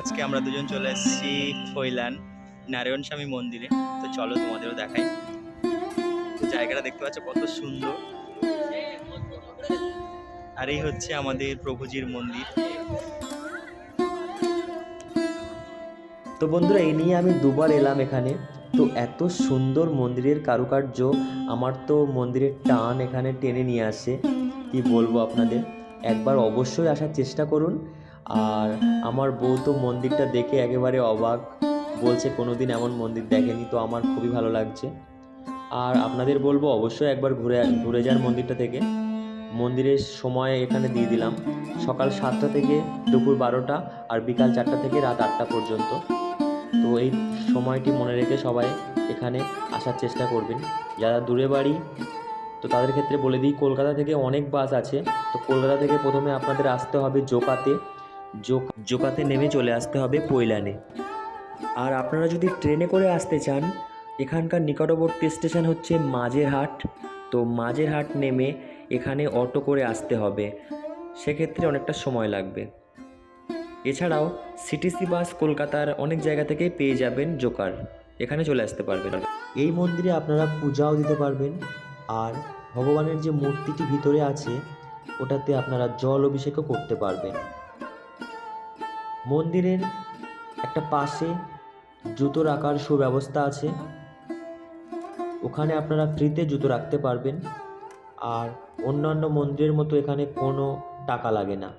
আজকে আমরা দুজন চলে এসেছি ফৈলান নারায়ণ স্বামী মন্দিরে। তো চলো তোমাদেরও দেখাই। তো জায়গাটা দেখতে পাচ্ছ কত সুন্দর। আর এই হচ্ছে আমাদের প্রভুজির মন্দির। তো বন্ধুরা এই নিয়ে আমি দুবার এলাম এখানে। তো এত সুন্দর মন্দিরের কারুকার্য আমার তো মন্দিরের টান এখানে টেনে নিয়ে আসে। কি বলব আপনাদের? একবার অবশ্যই আসার চেষ্টা করুন। আর আমার বউ তো মন্দিরটা দেখে একেবারে অবাক। বলছে কোনো দিন এমন মন্দির দেখেনি, তো আমার খুবই ভালো লাগছে। আর আপনাদের বলব, অবশ্যই একবার ঘুরে ঘুরে যান মন্দিরটা থেকে। মন্দিরের সময় এখানে দিয়ে দিলাম। সকাল সাতটা থেকে দুপুর বারোটা আর বিকাল চারটা থেকে রাত আটটা পর্যন্ত। তো এই সময়টি মনে রেখে সবাই এখানে আসার চেষ্টা করবেন। যারা দূরে বাড়ি, তো তাদের ক্ষেত্রে বলে দিই, কলকাতা থেকে অনেক বাস আছে। তো কলকাতা থেকে প্রথমে আপনাদের আসতে হবে জোকাতে। জোক জোকাতে নেমে চলে আসতে হবে পৈলানে। আর আপনারা যদি ট্রেনে করে আসতে চান, এখানকার নিকটবর্তী স্টেশন হচ্ছে মাঝেরহাট। তো মাঝেরহাট নেমে এখানে অটো করে আসতে হবে। সেক্ষেত্রে অনেকটা সময় লাগবে। এছাড়াও সিটিসি বাস কলকাতার অনেক জায়গা থেকেই পেয়ে যাবেন জোকার। এখানে চলে আসতে পারবেন। এই মন্দিরে আপনারা পূজাও দিতে পারবেন। আর ভগবানের যে মূর্তিটি ভিতরে আছে, ওটাতে আপনারা জল অভিষেকও করতে পারবেন। মন্দিরের একটা পাশে জুতো রাখার সুব্যবস্থা আছে। ওখানে আপনারা ফ্রিতে জুতো রাখতে পারবেন। আর অন্যান্য মন্দিরের মতো এখানে কোনো টাকা লাগে না।